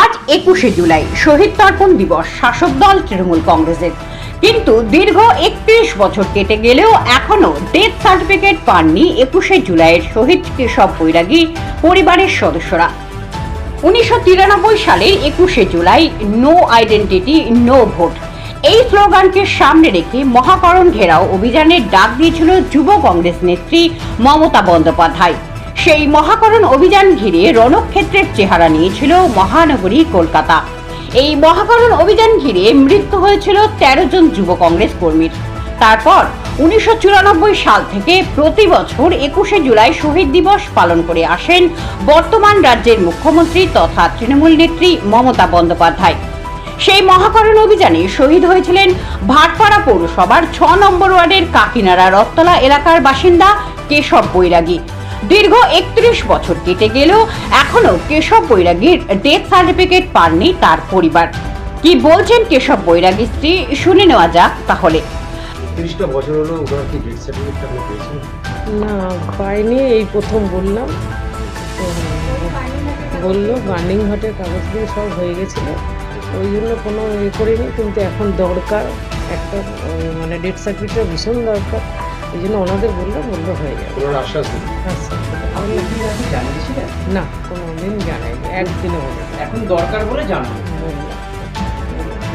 আজ একুশে জুলাই, শহীদ তর্পণ দিবস, শাসক দল তৃণমূল কংগ্রেসের। কিন্তু দীর্ঘ একত্রিশ বছর কেটে গেলেও এখনও ডেথ সার্টিফিকেট পাননি একুশে জুলাইয়ের শহীদ কেশব বৈরাগী পরিবারের সদস্যরা। উনিশশো তিরানব্বই সালের একুশে July no identity no vote এই স্লোগানকে সামনে রেখে মহাকরণ ঘেরাও অভিযানের ডাক দিয়েছিল যুব কংগ্রেস নেত্রী মমতা বন্দ্যোপাধ্যায়। সেই মহাকরণ অভিযান ঘিরে রণক্ষেত্রের চেহারা নিয়েছিল মহানগরী কলকাতা। এই মহাকরণ অভিযান ঘিরে মৃত্যু হয়েছিল তেরো জন যুব কংগ্রেস কর্মীর। তারপর উনিশশো চুরানব্বই সাল থেকে প্রতি বছর একুশে জুলাই শহীদ দিবস পালন করে আসেন বর্তমান রাজ্যের মুখ্যমন্ত্রী তথা তৃণমূল নেত্রী মমতা বন্দ্যোপাধ্যায়। সেই মহাকরণ অভিযানে শহীদ হয়েছিলেন ভাটপাড়া পৌরসভার ছ নম্বর ওয়ার্ডের কাকিনাড়া রত্তলা এলাকার বাসিন্দা কেশব বৈরাগী। দীর্ঘ একত্রিশ বছর কেটে গেলেও এখনও কেশব বৈরাগীর ডেথ সার্টিফিকেট পাননি তার পরিবার। কি বলছেন কেশব বৈরাগী স্ত্রী? শুনে নেওয়া যাক তাহলে। তিরিশটা বছর হলো ওনার কি ডেথ সার্টিফিকেট আপনি পেয়েছেন? না পাইনি এই প্রথম বললাম। বলল বার্নিং ঘাটের কাগজ দিয়ে সব হয়ে গেছিল। ওই জন্য কোনো ইয়ে করিনি কিন্তু এখন দরকার। একটা মানে ডেট সার্টিফিকেট ভীষণ দরকার। ওই জন্য ওনাদের বলল বলল হয়ে যাবে। আশ্বাস আচ্ছা না কোনো দিন জানাইনি একদিনও বলে এখন দরকার বলে বললাম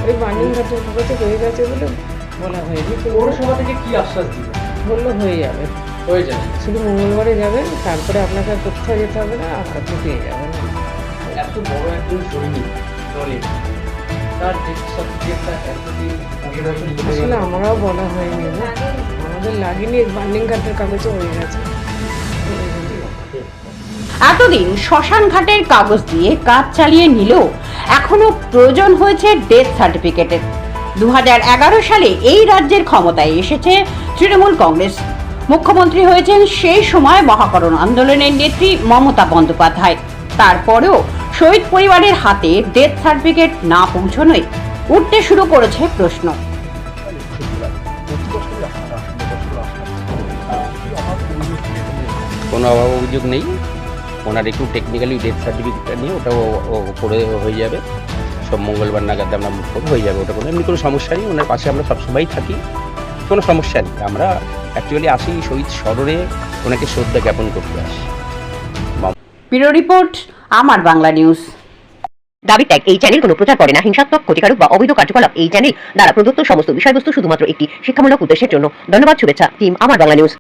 ওই বার্নিং ঘাটের কাগজে হয়ে গেছে বলে বলা হয়নি কিন্তু পৌরসভা থেকে কি আশ্বাস দিল বলল হয়ে যাবে। হয়ে যাবে। শুধু মঙ্গলবারে যাবেন তারপরে আপনাকে আর কোথাও যেতে হবে না আপনি পেয়ে যাবেন এত বড় একজন সৈনিক দলের তার আসলে আমরাও বলা হয়নি। না বার্নিং হয়ে গেছে। এতদিন শ্মশান ঘাটের কাগজ দিয়ে কাজ চালিয়ে নিলেও এখনও প্রয়োজন হয়েছে ডেথ সার্টিফিকেটের দু সালে এই রাজ্যের ক্ষমতায় এসেছে তৃণমূল কংগ্রেস। মুখ্যমন্ত্রী হয়েছেন সেই সময় মহাকরণ আন্দোলনের নেত্রী মমতা বন্দ্যোপাধ্যায়। তারপরেও শহীদ পরিবারের হাতে ডেথ সার্টিফিকেট না পৌঁছনোয় উঠতে শুরু করেছে প্রশ্ন। কোনো অভাব অভিযোগ নেই। ওনার একটু টেকনিক্যালি ডেথ সার্টিফিকেটটা নিয়ে ওটাও করে হয়ে যাবে। সব মঙ্গলবার নাগাদ আমরা হয়ে যাবে ওটা কোনো। এমনি কোনো সমস্যা নেই। ওনার পাশে আমরা সবসময়ই থাকি। কোনো সমস্যা নেই। আমরা অ্যাকচুয়ালি আসি শহীদ স্মরণে ওনাকে শ্রদ্ধা জ্ঞাপন করতে আসি। ব্যুরো রিপোর্ট আমার বাংলা নিউজ। দাবি ত্যাগ। এই চ্যানেল কোনো প্রচার করে না। হিংসাত্মক ক্ষতিকারক বা অবৈধ কার্যকলাপ। এই চ্যানেল দ্বারা প্রদত্ত সমস্ত বিষয়বস্তু শুধুমাত্র একটি শিক্ষামূলক উদ্দেশ্যের জন্য। ধন্যবাদ শুভেচ্ছা টিম আমার বাংলা নিউজ।